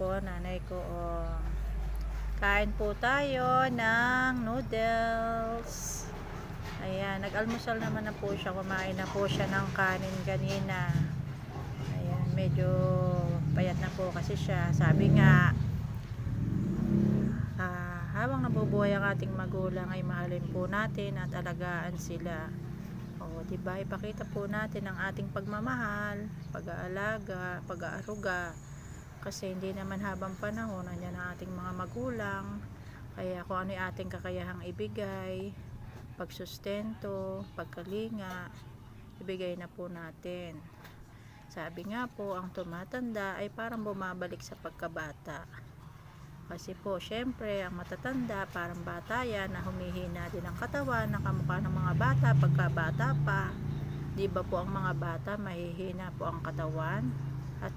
po, nanay ko. Kain po tayo ng noodles. Ayan, nag-almusal naman na po siya. Kumain na po siya ng kanin kanina. Ayan, medyo payat na po kasi siya. Sabi nga, ah, habang nabubuhay ang ating magulang ay mahalin po natin at alagaan sila. O, di ba? Ipakita po natin ang ating pagmamahal, pag-aalaga, pag-aaruga. Kasi hindi naman habang panahon nandiyan ang ating mga magulang. Kaya kung ano yung ating kakayahang ibigay, pagsustento, pagkalinga, ibigay na po natin. Sabi nga po, ang tumatanda ay parang bumabalik sa pagkabata. Kasi po, syempre, ang matatanda, parang bata yan, na humihina din ang katawan, nakamukha ng mga bata pagkabata pa. Di ba po ang mga bata, mahihina po ang katawan. At,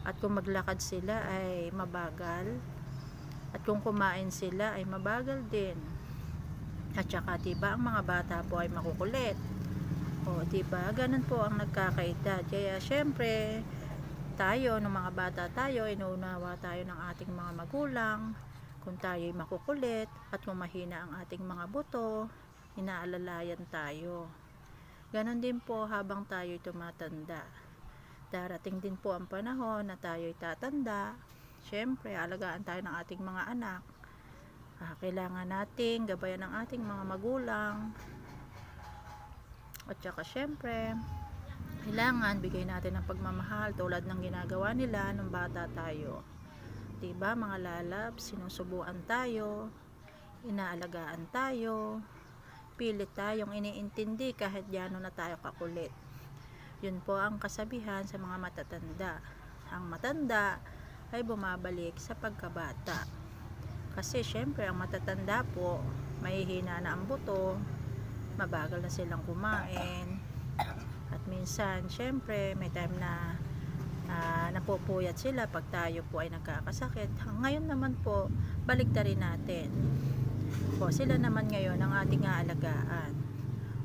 at kung maglakad sila ay mabagal. At kung kumain sila ay mabagal din. At saka, di ba, ang mga bata po ay makukulit. O, di ba, ganun po ang nagkakaedad. Kaya, syempre, tayo, ng mga bata tayo, inuunawa tayo ng ating mga magulang, kung tayo'y makukulit, at kung mahina ang ating mga buto, inaalalayan tayo. Ganon din po habang tayo'y tumatanda. Darating din po ang panahon na tayo'y tatanda. Siyempre, alagaan tayo ng ating mga anak. Ah, kailangan nating gabayan ng ating mga magulang. At saka syempre, kailangan bigay natin ng pagmamahal tulad ng ginagawa nila nung bata tayo. 'Di ba mga lalabs, sinusubuan tayo, inaalagaan tayo, pilit tayong iniintindi kahit yano na tayo kakulit. Yun po ang kasabihan sa mga matatanda. Ang matanda ay bumabalik sa pagkabata. Kasi syempre ang matatanda po, mahihina na ang buto, mabagal na silang kumain, at minsan, syempre, may time na uh, napupuyat sila pag tayo po ay nagkakasakit. Ngayon naman po, balik rin natin. O, sila naman ngayon ang ating aalagaan.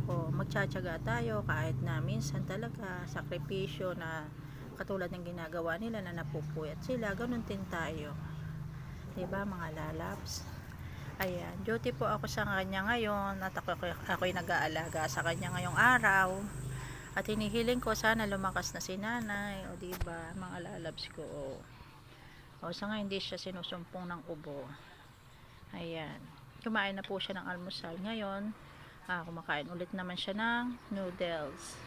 O, magtsatsaga tayo kahit na minsan talaga sakripisyo na katulad ng ginagawa nila na napupuyat sila. Ganun din tayo. 'Di ba mga lalabs? Ayan, duty po ako sa kanya ngayon at ako, ako'y nag-aalaga sa kanya ngayong araw. At hinihiling ko sana lumakas na si nanay, o di ba, mga lalabs ko. O, o sa nga hindi siya sinusumpong ng ubo. Ayan. Kumain na po siya ng almusal ngayon. Ah, kumakain ulit naman siya ng noodles.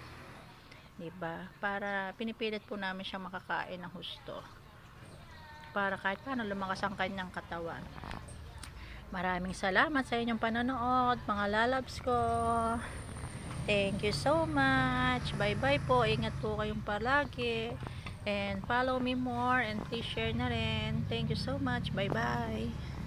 Di ba? Para pinipilit po namin siya makakain ng husto. Para kahit paano lumakas ang kanyang katawan. Maraming salamat sa inyong panonood, mga lalabs ko. Thank you so much. Bye-bye po. Ingat po kayong palagi. And follow me more and please share na rin. Thank you so much. Bye-bye.